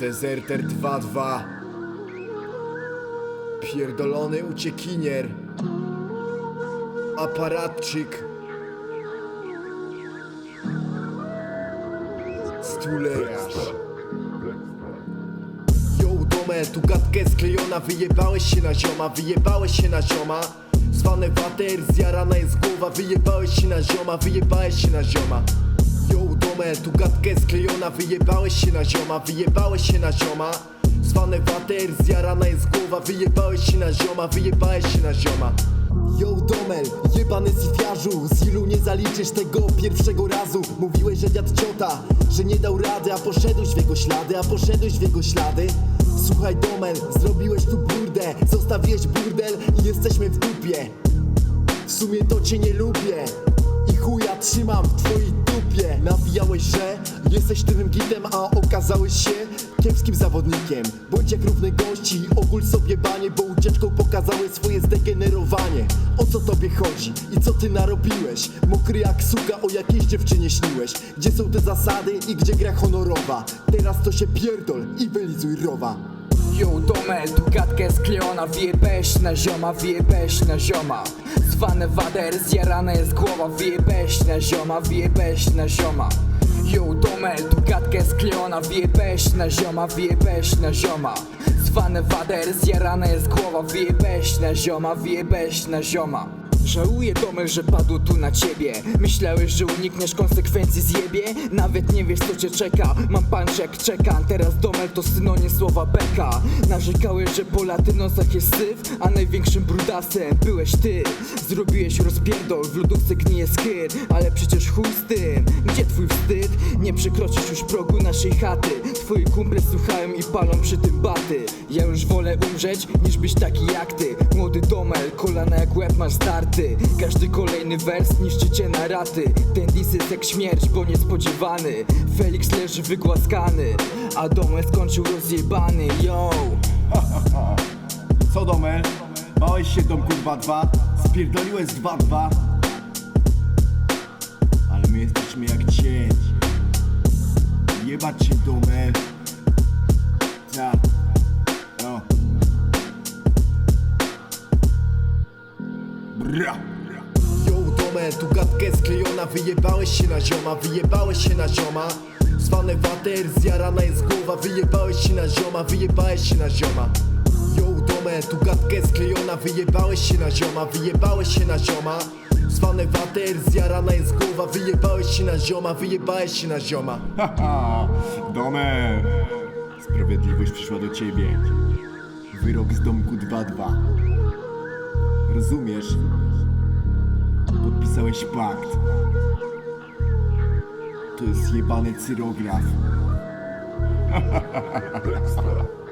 Deserter 2-2 Pierdolony uciekinier. Aparatczyk. Stulejarz. Yo, domę, tu gadkę sklejona. Wyjebałeś się na zioma, wyjebałeś się na zioma. Zwane water, zjarana jest głowa. Wyjebałeś się na zioma, wyjebałeś się na zioma Tu gadkę sklejona Wyjebałeś się na zioma, wyjebałeś się na zioma. Zwane water, zjarana jest głowa Wyjebałeś się na zioma, wyjebałeś się na zioma. Yo Domel, jebany sifiarzu Z ilu nie zaliczysz tego pierwszego razu. Mówiłeś, że dziad ciota, że nie dał rady A poszedłeś w jego ślady, a poszedłeś w jego ślady. Słuchaj Domel, zrobiłeś tu burdę Zostawiłeś burdel i jesteśmy w dupie. W sumie to cię nie lubię I chuja trzymam w twojej dupie. Nawijałeś, że jesteś tym gitem A okazałeś się kiepskim zawodnikiem. Bądź jak równy gości ogól sobie banie Bo ucieczką pokazałeś swoje zdegenerowanie. O co tobie chodzi i co ty narobiłeś? Mokry jak suka o jakiejś dziewczynie śniłeś. Gdzie są te zasady i gdzie gra honorowa? Teraz to się pierdol i wylizuj rowa Yo, domel, tu gadkę sklejona Wyjebałeś na zioma, wyjebałeś na zioma. Zwane wader, zjarana jest głowa Wyjebałeś na zioma, wyjebałeś na zioma. Yo, domel, tu gadkę sklejona Wyjebałeś na zioma, wyjebałeś na zioma. Zwane wader, zjarana jest głowa Wyjebałeś na zioma, wyjebałeś na zioma Żałuję domel, że padło tu na ciebie. Myślałeś, że unikniesz konsekwencji zjebie? Nawet nie wiesz co cię czeka. Mam punch jak czeka Teraz domel to synonim słowa beka. Narzekałeś, że po latynosach jest syf A największym brudasem byłeś ty. Zrobiłeś rozpierdol W lodówce gnije skyr Ale przecież chuj z tym. Gdzie twój wstyd? Nie przekroczysz już progu naszej chaty. Twoi kumple słuchają i palą przy tym baty. Ja już wolę umrzeć niż być taki jak ty Domel, kolana jak łeb masz starty Każdy kolejny wers niszczy cię na raty Ten dis jest jak śmierć, bo niespodziewany Felix leży wygłaskany A domel skończył rozjebany, yo Co domel? Bałeś się domku 2-2? Spierdoliłeś z 2-2? Ale my jesteśmy jak cień Jebać się domel Yo, domę, tu gadkę sklejona Wyjebałeś się na zioma, wyjebałeś się na zioma. Zwane water, zjarana jest głowa Wyjebałeś się na zioma, wyjebałeś się na zioma. Yo, domę, tu gadkę sklejona Wyjebałeś się na zioma, wyjebałeś się na zioma. Zwane water, zjarana jest głowa Wyjebałeś się na zioma, wyjebałeś się na zioma. Haha, Domel Sprawiedliwość przyszła do ciebie. Wyrok z domku 2-2 Rozumiesz? Podpisałeś pakt. To jest jebany cyrograf